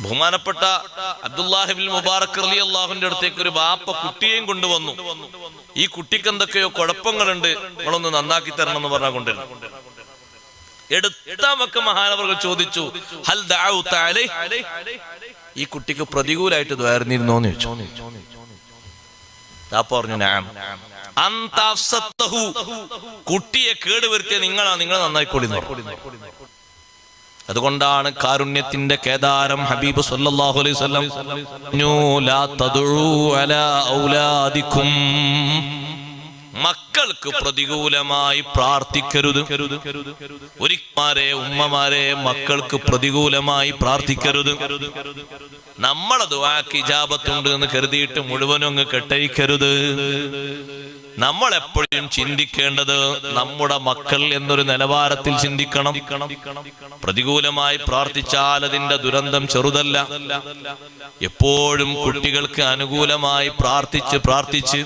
ബഹുമാനപ്പെട്ട അബ്ദുല്ലാഹിബിൻ മുബാറക് അലി അള്ളാഹുവിന്റെ അടുത്തേക്ക് ഒരു ബാപ്പ കുട്ടിയെയും കൊണ്ടുവന്നു. ഈ കുട്ടിക്ക് എന്തൊക്കെയോ കുഴപ്പങ്ങളുണ്ട്. നിങ്ങളൊന്ന് നന്നാക്കി തരണം എന്ന് പറഞ്ഞാൽ കൊണ്ടുവരുന്നു. എടുത്ത മക്ക ചോദിച്ചു ഹൽ? ഈ കുട്ടിക്ക് പ്രതികൂലായിട്ട് വേർന്നിരുന്നോന്ന് ചോദിച്ചു. പറഞ്ഞു കുട്ടിയെ കേടുവരുത്തിയ നിങ്ങളാ നിങ്ങളെ നന്നായി എന്ന് പറഞ്ഞു. അതുകൊണ്ടാണ് കാരുണ്യത്തിന്റെ കേദാരം ഹബീബ് സല്ലല്ലാഹു അലൈഹി വസല്ലം "ലാ അലാ ഔലാദിക്കും." മക്കൾക്ക് പ്രതികൂലമായി പ്രാർത്ഥിക്കരുത്. ഒരിക്കമാരെ ഉമ്മമാരെ മക്കൾക്ക് പ്രതികൂലമായി പ്രാർത്ഥിക്കരുത്. നമ്മളെ ദുആക്ക് ഇജാബത്തുണ്ട് എന്ന് കരുതിയിട്ട് മുഴുവനും അങ്ങ് കെട്ടഴിക്കരുത്. നമ്മൾ എപ്പോഴും ചിന്തിക്കേണ്ടത് നമ്മുടെ മക്കൾ എന്നൊരു നിലവാരത്തിൽ ചിന്തിക്കണം. പ്രതികൂലമായി പ്രാർത്ഥിച്ചാൽ അതിന്റെ ദുരന്തം ചെറുതല്ല. എപ്പോഴും കുട്ടികൾക്ക് അനുകൂലമായി പ്രാർത്ഥിച്ച് പ്രാർത്ഥിച്ച്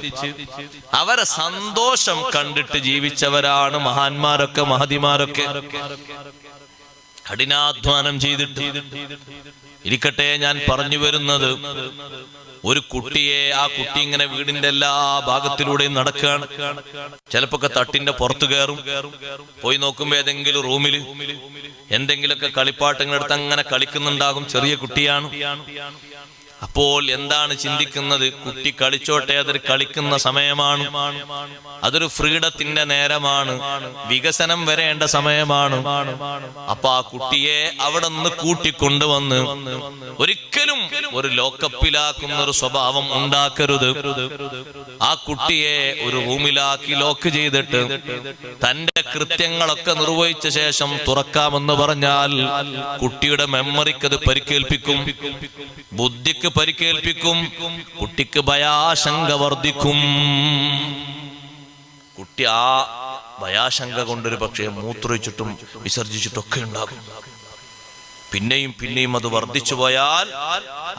അവരെ സന്തോഷം കണ്ടിട്ട് ജീവിച്ചവരാണ് മഹാന്മാരൊക്കെ മഹതിമാരൊക്കെ. കഠിനാധ്വാനം ചെയ്തിട്ട്. ഇരിക്കട്ടെ ഞാൻ പറഞ്ഞു വരുന്നത്. ഒരു കുട്ടിയെ ആ കുട്ടി ഇങ്ങനെ വീടിന്റെ എല്ലാ ഭാഗത്തിലൂടെയും നടക്കുകയാണ്. ചിലപ്പോ തട്ടിന്റെ പുറത്തു കയറും. പോയി നോക്കുമ്പോ ഏതെങ്കിലും റൂമിൽ എന്തെങ്കിലുമൊക്കെ കളിപ്പാട്ടങ്ങൾ എടുത്ത് അങ്ങനെ കളിക്കുന്നുണ്ടാകും. ചെറിയ കുട്ടിയാണ്. അപ്പോൾ എന്താണ് ചിന്തിക്കുന്നത്? കുട്ടി കളിച്ചോട്ടെ അതൊരു കളിക്കുന്ന സമയമാണ്. അതൊരു ഫ്രീഡത്തിന്റെ നേരമാണ്. വികസനം വരേണ്ട സമയമാണ്. അപ്പൊ ആ കുട്ടിയെ അവിടെ നിന്ന് കൂട്ടിക്കൊണ്ടുവന്ന് ഒരിക്കലും ഒരു ലോക്കപ്പിലാക്കുന്ന ഒരു സ്വഭാവം ഉണ്ടാക്കരുത്. ആ കുട്ടിയെ ഒരു റൂമിലാക്കി ലോക്ക് ചെയ്തിട്ട് തന്റെ കൃത്യങ്ങളൊക്കെ നിർവഹിച്ച ശേഷം തുറക്കാമെന്ന് പറഞ്ഞാൽ കുട്ടിയുടെ മെമ്മറിക്ക് അത് പരിക്കേൽപ്പിക്കും. ബുദ്ധിക്ക് പരിക്കേൽപ്പിക്കും. കുട്ടിക്ക് ഭയാശങ്ക വർദ്ധിക്കും. കുട്ടി ആ ഭയാശങ്ക കൊണ്ടൊരു പക്ഷേ മൂത്രയിച്ചിട്ടും വിസർജിച്ചിട്ടൊക്കെ ഉണ്ടാകും. പിന്നെയും പിന്നെയും അത് വർദ്ധിച്ചു പോയാൽ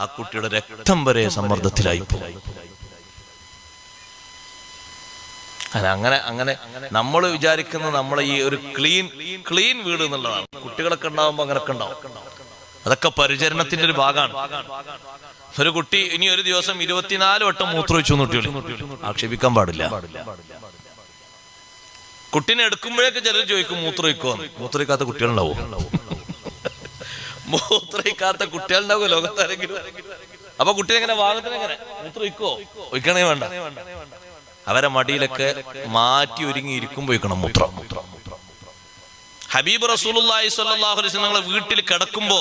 ആ കുട്ടിയുടെ രക്തം വരെ സമ്മർദ്ദത്തിലായി പോകും അങ്ങനെ അങ്ങനെ നമ്മൾ വിചാരിക്കുന്ന നമ്മളെ ഈ ഒരു ക്ലീൻ ക്ലീൻ വീട് എന്നുള്ളതാണ്. കുട്ടികളൊക്കെ ഉണ്ടാവുമ്പോ അങ്ങനെ ഉണ്ടാവും. അതൊക്കെ പരിചരണത്തിന്റെ ഒരു ഭാഗമാണ്. ഒരു കുട്ടി ഇനി ഒരു ദിവസം ഇരുപത്തിനാല് വട്ടം മൂത്രമൊഴിച്ചു കുട്ടികൾ ആക്ഷേപിക്കാൻ പാടില്ല. കുട്ടീനെ എടുക്കുമ്പോഴേക്ക് ചിലർ ചോദിക്കും മൂത്രമൊഴിക്കോ മൂത്രമൊഴിക്കാത്ത കുട്ടികളുണ്ടാവും? മൂത്രമൊഴിക്കാത്ത കുട്ടികളുണ്ടാവും? ലോകത്താരെങ്കിലും അപ്പൊ കുട്ടി എങ്ങനെ വാങ്ങത്തിന് എങ്ങനെ? മൂത്രമൊഴിക്കോ ഒഴിക്കണേ വേണ്ട. അവരെ മടിയിലൊക്കെ മാറ്റി ഒരുങ്ങി ഇരിക്കുമ്പോ ഒഴിക്കണം മൂത്രം. ഹബീബ് അലൈഹി വസല്ലം ഞങ്ങളെ വീട്ടിൽ കിടക്കുമ്പോ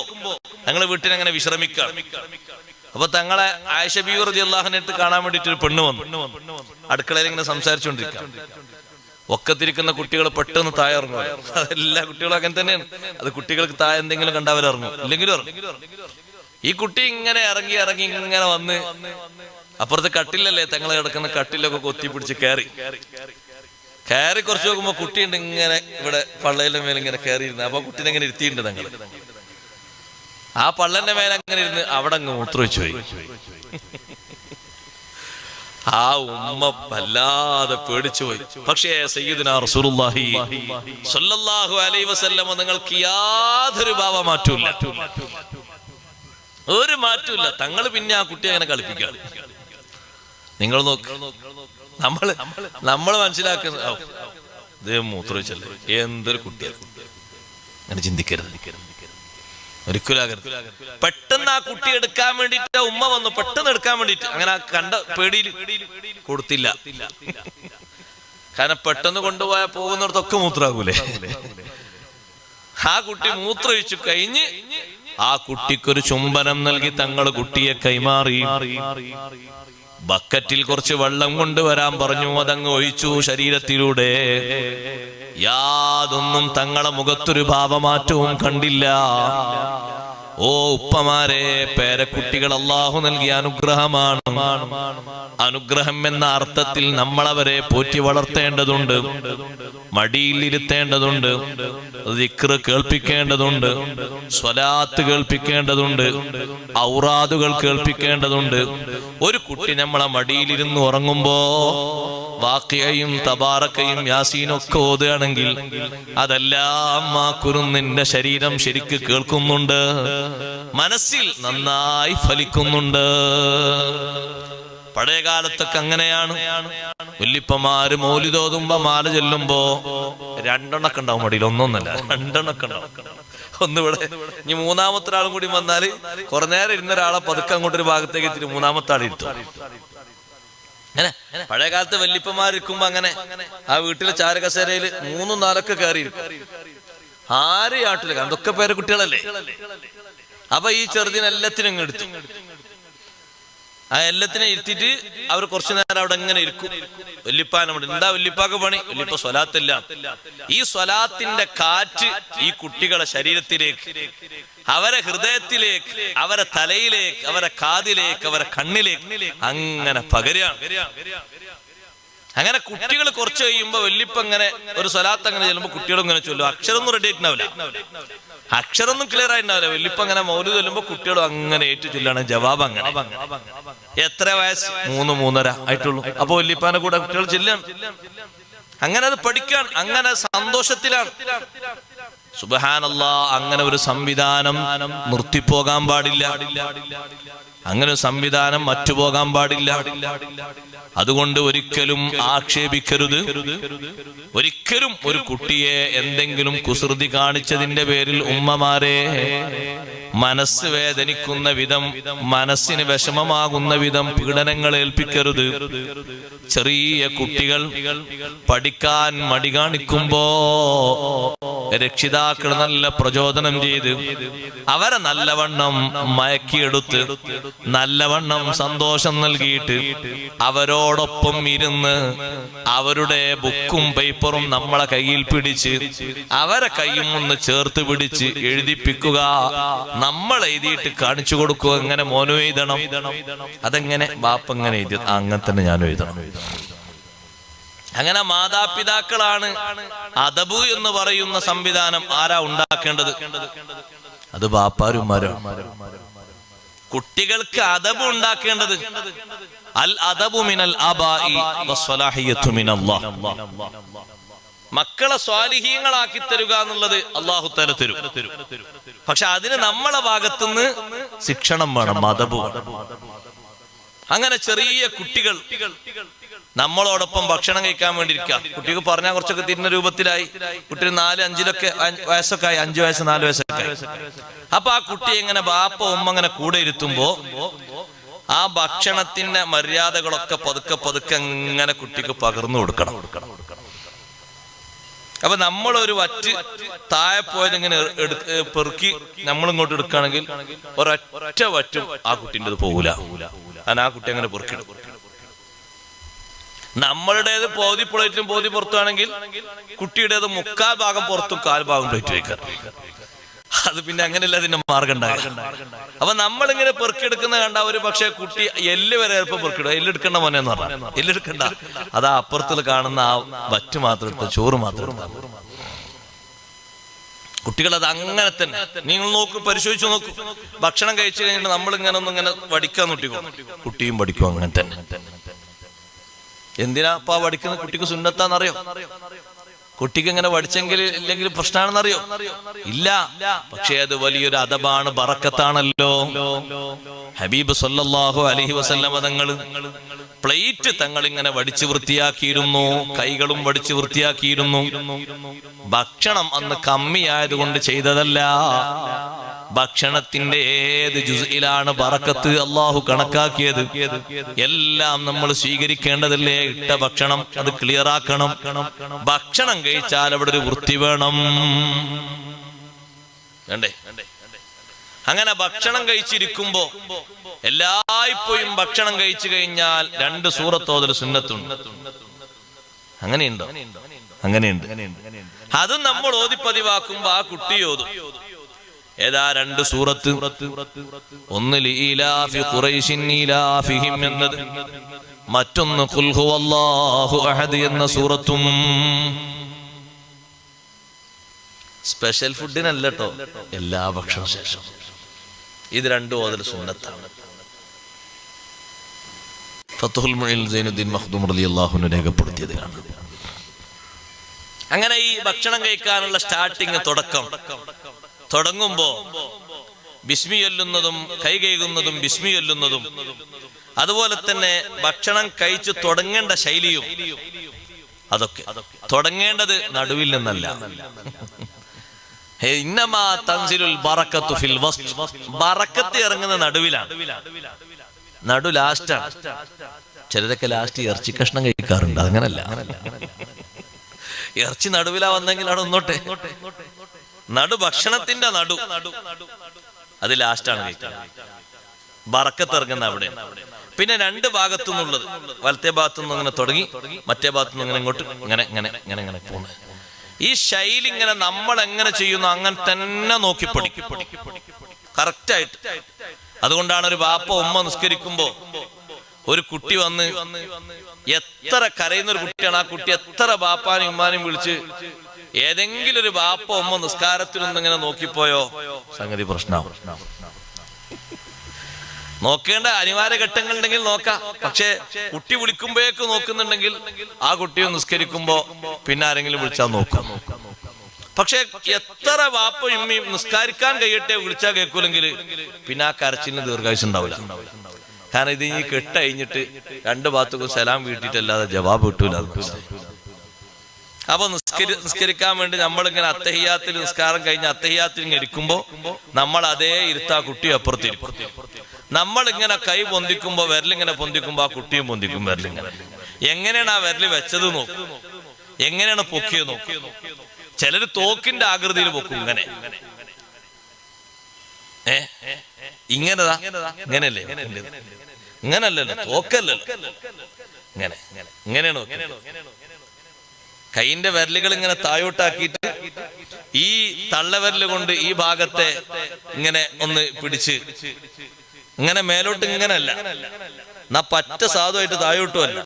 ഞങ്ങളെ വീട്ടിൽ അങ്ങനെ വിശ്രമിക്കുക അപ്പൊ തങ്ങളെ ആയിഷ ബീവി റതി അടുത്ത് കാണാൻ വേണ്ടിട്ട് ഒരു പെണ്ണ് വന്നു. അടുക്കളയിൽ ഇങ്ങനെ സംസാരിച്ചുകൊണ്ടിരിക്കുക ഒക്കത്തിരിക്കുന്ന കുട്ടികൾ പെട്ടെന്ന് താഴെ ഇറങ്ങും. എല്ലാ കുട്ടികളും അങ്ങനെ തന്നെയാണ്. അത് കുട്ടികൾക്ക് താഴെ എന്തെങ്കിലും കണ്ടവർ ഇറങ്ങും ഇല്ലെങ്കിലും ഈ കുട്ടി ഇങ്ങനെ ഇറങ്ങി ഇറങ്ങി ഇങ്ങനെ വന്ന് അപ്പുറത്ത് കട്ടിലല്ലേ തങ്ങളെ കിടക്കുന്ന കട്ടിലൊക്കെ കൊത്തി പിടിച്ച് കയറി. കയറി കുറച്ച് നോക്കുമ്പോ കുട്ടിയുണ്ട് ഇങ്ങനെ ഇവിടെ പള്ളയിലെ മേലെ ഇങ്ങനെ കയറിയിരുന്നു. അപ്പൊ കുട്ടിനെ ഇങ്ങനെ ഇരുത്തിയിട്ടുണ്ട് തങ്ങൾ. ആ പള്ളന്റെ മേലെ അങ്ങനെ ഇരുന്ന് അവിടെ അങ്ങ് മൂത്രവെച്ചു പോയി. ആ ഉമ്മ വല്ലാതെ പേടിച്ചു പോയി. പക്ഷേ സയ്യിദുന റസൂലുള്ളാഹി സ്വല്ലല്ലാഹു അലൈഹി വസല്ലം നിങ്ങൾക്ക് യാതൊരു ഭാവ മാറ്റൂല ഒരു മാറ്റൂല തങ്ങൾ പിന്നെ ആ കുട്ടി അങ്ങനെ കളിപ്പിക്കുകയാണ്. നിങ്ങൾ നോക്ക്. നമ്മൾ നമ്മൾ മനസ്സിലാക്കുന്നത് ഇത് എന്തൊരു കുട്ടിയാ അങ്ങനെ ചിന്തിക്കരുത്. ഒരിക്കലാകരുത് പെട്ടെന്ന് ആ കുട്ടി എടുക്കാൻ വേണ്ടിട്ട് ഉമ്മ വന്നു. പെട്ടെന്ന് എടുക്കാൻ വേണ്ടിട്ട് അങ്ങനെ ആ കണ്ട പേടിയിൽ കൊടുത്തില്ല. കാരണം പെട്ടെന്ന് കൊണ്ടുപോയാൽ പോകുന്നിടത്തൊക്കെ മൂത്രാകൂലേ? ആ കുട്ടി മൂത്രമൊഴിച്ചു കഴിഞ്ഞ് ആ കുട്ടിക്കൊരു ചുംബനം നൽകി തങ്ങൾ കുട്ടിയെ കൈമാറി. ബക്കറ്റിൽ കുറച്ച് വെള്ളം കൊണ്ടുവരാൻ പറഞ്ഞു അതങ്ങ് ഒഴിച്ചു ശരീരത്തിലൂടെ. യാതൊന്നും തങ്ങളെ മുഖത്തൊരു ഭാവമാറ്റവും കണ്ടില്ല. ഓ ഉപ്പമാരെ പേരക്കുട്ടികൾ അള്ളാഹു നൽകിയ അനുഗ്രഹമാണ്. അനുഗ്രഹം എന്ന അർത്ഥത്തിൽ നമ്മളവരെ പോറ്റി വളർത്തേണ്ടതുണ്ട്. മടിയിലിരുത്തേണ്ടതുണ്ട്. ദിക്റ് കേൾപ്പിക്കേണ്ടതുണ്ട്. സ്വലാത്ത് കേൾപ്പിക്കേണ്ടതുണ്ട്. ഔറാദുകൾ കേൾപ്പിക്കേണ്ടതുണ്ട്. ഒരു കുട്ടി നമ്മളെ മടിയിലിരുന്ന് ഉറങ്ങുമ്പോ വാക്കിയയും തബാറക്കയും യാസീനും ഒക്കെ ഓതുകയാണെങ്കിൽ അതെല്ലാം ആ കുരുന്നിന്റെ ശരീരം ശരിക്ക് കേൾക്കുന്നുണ്ട്. മനസ്സിൽ നന്നായി ഫലിക്കുന്നുണ്ട്. പഴയ കാലത്തൊക്കെ അങ്ങനെയാണ് വല്യപ്പമാര് മൗലിതോതുമ്പോ മാല ചെല്ലുമ്പോ രണ്ടെണ്ണൊക്കെ ഉണ്ടാവും മടിയിൽ. ഒന്നൊന്നല്ല രണ്ടെണ്ണൊക്കെ ഉണ്ടാവും. ഒന്ന് ഇവിടെ ഇനി മൂന്നാമത്തെ ഒരാളും കൂടി വന്നാൽ കുറെ നേരം ഇരുന്ന ഒരാളെ പതുക്കെ അങ്ങോട്ട് ഒരു ഭാഗത്തേക്ക് എത്തിയിട്ട് മൂന്നാമത്തെ ആൾ ഇരുത്തും. അങ്ങനെ പഴയ കാലത്ത് വല്യപ്പമാരിക്കുമ്പോ അങ്ങനെ ആ വീട്ടിലെ ചാരകസേരയിൽ മൂന്നും നാലൊക്കെ കയറി ആരെയും ആട്ടില്ല അതൊക്കെ പേരെ കുട്ടികളല്ലേ? അപ്പൊ ഈ ചെറുതിനെല്ലാത്തിനും എടുത്തു. ആ എല്ലാത്തിനെ ഇരുത്തിയിട്ട് അവർ കുറച്ചു നേരം അവിടെ ഇങ്ങനെ ഇരിക്കും. വല്യപ്പാനോട് എന്താ വല്യപ്പാക്ക് പണി? വല്യപ്പ സ്വലാത്തില്ല. ഈ സ്വലാത്തിന്റെ കാറ്റ് ഈ കുട്ടികളെ ശരീരത്തിലേക്ക് അവരെ ഹൃദയത്തിലേക്ക് അവരെ തലയിലേക്ക് അവരെ കാതിലേക്ക് അവരെ കണ്ണിലേക്ക് അങ്ങനെ പകരുകയാണ്. അങ്ങനെ കുട്ടികൾ കുറച്ച് കഴിയുമ്പോ വല്യപ്പ അങ്ങനെ ഒരു സ്വലാത്ത് അങ്ങനെ ചെല്ലുമ്പോ കുട്ടികൾ ഇങ്ങനെ ചൊല്ലും. അക്ഷരമൊന്നും റെഡി ആയിട്ടുണ്ടാവില്ല. അക്ഷരമൊന്നും ക്ലിയർ ആയിട്ടുണ്ടാവില്ല. വല്യപ്പ അങ്ങനെ മൗലി ചൊല്ലുമ്പോ കുട്ടികളും അങ്ങനെ ഏറ്റു ചൊല്ലാണ്. ജവാബ് അങ്ങനെ. എത്ര വയസ്സ്? മൂന്ന് മൂന്നര ആയിട്ടുള്ളൂ. അപ്പൊ വല്യപ്പാനെ കൂടെ കുട്ടികൾ ചെല്ലാണ്. അങ്ങനെ അത് പഠിക്കാൻ അങ്ങനെ സന്തോഷത്തിലാണ്. സുബഹാനല്ല അങ്ങനെ ഒരു സംവിധാനം നിർത്തിപ്പോകാൻ പാടില്ല. അങ്ങനെ സംവിധാനം മറ്റു പോകാൻ പാടില്ല. അതുകൊണ്ട് ഒരിക്കലും ആക്ഷേപിക്കരുത്. ഒരിക്കലും ഒരു കുട്ടിയെ എന്തെങ്കിലും കുസൃതി കാണിച്ചതിന്റെ പേരിൽ ഉമ്മമാരെ മനസ്സ് വേദനിക്കുന്ന വിധം മനസ്സിന് വിഷമമാകുന്ന വിധം പീഡനങ്ങൾ ഏൽപ്പിക്കരുത്. ചെറിയ കുട്ടികൾ പഠിക്കാൻ മടി കാണിക്കുമ്പോ രക്ഷിതാക്കൾ നല്ല പ്രചോദനം ചെയ്ത് അവരെ നല്ലവണ്ണം മയക്കിയെടുത്ത് നല്ലവണ്ണം സന്തോഷം നൽകിയിട്ട് അവരോടൊപ്പം ഇരുന്ന് അവരുടെ ബുക്കും പേപ്പറും നമ്മളെ കയ്യിൽ പിടിച്ച് അവരെ കൈയും ഒന്ന് ചേർത്ത് പിടിച്ച് എഴുതിപ്പിക്കുക നമ്മൾ എഴുതിയിട്ട് കാണിച്ചു കൊടുക്കുക എങ്ങനെ മോനു എഴുതണം? അതെങ്ങനെ? ബാപ്പ എങ്ങനെ എഴുതി? അങ്ങനെ തന്നെ ഞാനും എഴുതണം. അങ്ങനെ മാതാപിതാക്കളാണ് അദബു എന്ന് പറയുന്ന സംവിധാനം ആരാ ഉണ്ടാക്കേണ്ടത്? അത് ബാപ്പാരുമാരാണ് കുട്ടികൾക്ക് അദബ് ഉണ്ടാക്കേണ്ടത് അൽ അദബു മിനൽ മക്കളെ സ്വാലിഹീങ്ങളാക്കി തരുക എന്നുള്ളത് അള്ളാഹു തല തരും. പക്ഷെ അതിന് നമ്മളെ ഭാഗത്തുനിന്ന് ശിക്ഷണം വേണം മതബു അങ്ങനെ ചെറിയ കുട്ടികൾ നമ്മളോടൊപ്പം ഭക്ഷണം കഴിക്കാൻ വേണ്ടിയിരിക്കുക കുട്ടിക്ക് പറഞ്ഞാൽ കുറച്ചൊക്കെ തിരിഞ്ഞ രൂപത്തിലായി. കുട്ടി നാല് അഞ്ചിലൊക്കെ വയസ്സൊക്കെ ആയി അഞ്ചു വയസ്സ് നാല് വയസ്സൊക്കെ അപ്പൊ ആ കുട്ടി ഇങ്ങനെ ബാപ്പ ഉമ്മ അങ്ങനെ കൂടെ ഇരുത്തുമ്പോ ആ ഭക്ഷണത്തിന്റെ മര്യാദകളൊക്കെ പതുക്കെ പതുക്കെ ഇങ്ങനെ കുട്ടിക്ക് പകർന്നു കൊടുക്കണം. അപ്പൊ നമ്മളൊരു വറ്റ് താഴെ പോയത് ഇങ്ങനെ പെറുക്കി നമ്മൾ ഇങ്ങോട്ട് എടുക്കുകയാണെങ്കിൽ ഒരൊറ്റ വറ്റും ആ കുട്ടിന്റെ പോകൂല. കാരണം ആ കുട്ടി അങ്ങനെ പൊറുക്കിടും നമ്മളുടേത് പോതി പ്ലേറ്റും പോതി പുറത്താണെങ്കിൽ കുട്ടിയുടേത് മുക്കാൽ ഭാഗം പുറത്തും കാൽ ഭാഗം പ്ലേറ്റ് വയ്ക്കാം അത് പിന്നെ അങ്ങനെയല്ല അതിന്റെ മാർഗം ഉണ്ടാകും അപ്പൊ നമ്മളിങ്ങനെ പെറുക്കിയെടുക്കുന്ന കണ്ട ഒരു പക്ഷേ കുട്ടി എല്ല് വരെ ചിലപ്പോ പെറുക്കിടുക എല്ലെടുക്കണ്ട മോനെ എന്ന് പറഞ്ഞാൽ എല്ലെടുക്കണ്ട അത് അപ്പുറത്തിൽ കാണുന്ന ആ വറ്റ് മാത്രം ചോറ് മാത്രം കുട്ടികൾ അത് അങ്ങനെ തന്നെ. നിങ്ങൾ നോക്ക് പരിശോധിച്ചു നോക്കൂ. ഭക്ഷണം കഴിച്ചു കഴിഞ്ഞിട്ട് നമ്മൾ ഇങ്ങനെ ഒന്ന് ഇങ്ങനെ വടിക്കാൻ നോട്ടിക്കോ കുട്ടിയും പഠിക്കും അങ്ങനെ തന്നെ. എന്തിനാ അപ്പൊ വടിക്കുന്ന കുട്ടിക്ക് സുന്നത്താന്നറിയോ? കുട്ടിക്ക് ഇങ്ങനെ വടിച്ചെങ്കിൽ ഇല്ലെങ്കിൽ പ്രശ്നമാണെന്നറിയോ? ഇല്ല. പക്ഷേ അത് വലിയൊരു അദബാണ് ബറക്കത്താണല്ലോ. ഹബീബ് സല്ലല്ലാഹു അലഹി വസല്ലം തങ്ങൾ പ്ലേറ്റ് തങ്ങൾ ഇങ്ങനെ വടിച്ചു വൃത്തിയാക്കിയിരുന്നു കൈകളും വടിച്ചു വൃത്തിയാക്കിയിരുന്നു. ഭക്ഷണം അന്ന് കമ്മിയായതുകൊണ്ട് ചെയ്തതല്ല. ഭക്ഷണത്തിന്റെ ഏത് ജുസിലാണ് പറക്കത്ത് അള്ളാഹു കണക്കാക്കിയത്? എല്ലാം നമ്മൾ സ്വീകരിക്കേണ്ടതല്ലേ? ഇട്ട ഭക്ഷണം അത് ക്ലിയർ ആക്കണം. ഭക്ഷണം കഴിച്ചാൽ അവിടെ ഒരു വൃത്തി വേണം. വേണ്ടേ വേണ്ടേ അങ്ങനെ ഭക്ഷണം കഴിച്ചിരിക്കുമ്പോ എല്ലായ്പ്പോഴും ഭക്ഷണം കഴിച്ചു കഴിഞ്ഞാൽ രണ്ട് സൂറത്തോതൽ സുന്നത്തുണ്ട്. അങ്ങനെയുണ്ടോ? അങ്ങനെയുണ്ട്. അതും നമ്മൾ ഓതിപ്പതിവാക്കുമ്പോ ആ കുട്ടി ഓതും. ഏതാ രണ്ട് സൂറത്ത്? ഒന്ന് ലീലാഫി എന്നത് മറ്റൊന്ന് അഹദ് എന്ന സൂറത്തും. സ്പെഷ്യൽ ഫുഡിനല്ല എല്ലാ ഭക്ഷണ ശേഷം ഇത് രണ്ടും ഓതൽ സുന്നത്താണ്. ഫത്തുൽ മുഴിൽ സൈനുദ്ദീൻ രേഖപ്പെടുത്തിയത് കാണാം അങ്ങനെ ഈ ഭക്ഷണം കഴിക്കാനുള്ള സ്റ്റാർട്ടിങ് തുടക്കം. തുടങ്ങുമ്പോ ബിസ്മി ചൊല്ലുന്നതും കൈ കഴുകുന്നതും ബിസ്മി ചൊല്ലുന്നതും അതുപോലെ തന്നെ ഭക്ഷണം കഴിച്ചു തുടങ്ങേണ്ട ശൈലിയും അതൊക്കെ. തുടങ്ങേണ്ടത് നടുവിൽ നിന്നല്ല. ഇറങ്ങുന്ന നടുവിലാണ്. നടു ലാസ്റ്റാണ്. ചിലരൊക്കെ ലാസ്റ്റ് ഇറച്ചി കഷ്ണം കഴിക്കാറുണ്ട്. അങ്ങനല്ല. ഇറച്ചി നടുവില വന്നെങ്കിൽ അവിടെ ഒന്നോട്ടെ നടു ഭക്ഷണത്തിന്റെ നടു. അത് ലാസ്റ്റാണ് ബറക്കത്തിറങ്ങുന്ന അവിടെ. പിന്നെ രണ്ട് ഭാഗത്തു നിന്നുള്ളത് വലത്തെ ഭാഗത്തു അങ്ങനെ തുടങ്ങി മറ്റേ ഭാഗത്തു അങ്ങനെ ഇങ്ങോട്ട് ഇങ്ങനെ ഇങ്ങനെ ഇങ്ങനെ ഇങ്ങനെ പോകുന്നത് ഈ ശൈലി ഇങ്ങനെ നമ്മൾ എങ്ങനെ ചെയ്യുന്നു അങ്ങനെ തന്നെ നോക്കി പഠിക്കും കറക്റ്റ് ആയിട്ട് അതുകൊണ്ടാണ് ഒരു ബാപ്പ ഉമ്മ നിസ്കരിക്കുമ്പോ ഒരു കുട്ടി വന്ന് എത്ര കരയുന്ന ഒരു കുട്ടിയാണ്. ആ കുട്ടി എത്ര ബാപ്പാനും ഉമ്മാനും വിളിച്ച് ഏതെങ്കിലും ഒരു ബാപ്പ ഉമ്മ നിസ്കാരത്തിനൊന്നിങ്ങനെ നോക്കിപ്പോയോ? സംഗതി പ്രശ്നമാവും നോക്കേണ്ട അനിവാര്യ ഘട്ടങ്ങൾ ഉണ്ടെങ്കിൽ നോക്കാം. പക്ഷെ കുട്ടി വിളിക്കുമ്പോഴേക്ക് നോക്കുന്നുണ്ടെങ്കിൽ ആ കുട്ടിയെ നിസ്കരിക്കുമ്പോ പിന്നെ ആരെങ്കിലും വിളിച്ചാൽ നോക്കാം. പക്ഷെ എത്ര വാപ്പ ഇമ്മയും നിസ്കാരിക്കാൻ കഴിയട്ടെ വിളിച്ചാൽ കേൾക്കൂലെങ്കിൽ പിന്നെ ആ കരച്ചിന് ദീർഘായുസ് ഉണ്ടാവില്ല. കാരണം ഇത് ഇനി കെട്ടഴിഞ്ഞിട്ട് രണ്ട് ഭാഗത്തേക്കും സലാം വീട്ടിട്ടല്ലാതെ ജവാബ് കിട്ടൂല. അപ്പൊ നിസ്കരി നിസ്കരിക്കാൻ വേണ്ടി നമ്മളിങ്ങനെ അത്തഹിയാത്തിൽ നിസ്കാരം കഴിഞ്ഞ് അത്തഹിയാത്തിൽ ഇരിക്കുമ്പോ നമ്മൾ അതേ ഇരുത്താ കുട്ടി അപ്പുറത്തിരിക്കും. നമ്മൾ ഇങ്ങനെ കൈ പൊന്തിക്കുമ്പോ വിരലിങ്ങനെ പൊന്തിക്കുമ്പോ ആ കുട്ടിയും പൊന്തിക്കും വിരലിങ്ങനെ. എങ്ങനെയാണ് ആ വിരൽ വെച്ചത് നോക്കും. എങ്ങനെയാണ് പൊക്കിയത് നോക്കും. ചിലര് തോക്കിന്റെ ആകൃതിയിൽ പൊക്കും ഇങ്ങനെ. ഏ? ഇങ്ങനെതാ? ഇങ്ങനല്ലേ ഇങ്ങനല്ലല്ലോ തോക്കല്ലല്ലോ. ഇങ്ങനെ. ഇങ്ങനെയാണ് കൈയിന്റെ വിരലുകൾ ഇങ്ങനെ താഴോട്ടാക്കിയിട്ട് ഈ തള്ളവിരൽ കൊണ്ട് ഈ ഭാഗത്തെ ഇങ്ങനെ ഒന്ന് പിടിച്ച് ഇങ്ങനെ മേലോട്ട് ഇങ്ങനല്ല എന്നാ പറ്റ സാധുവായിട്ട് താഴോട്ടും അല്ല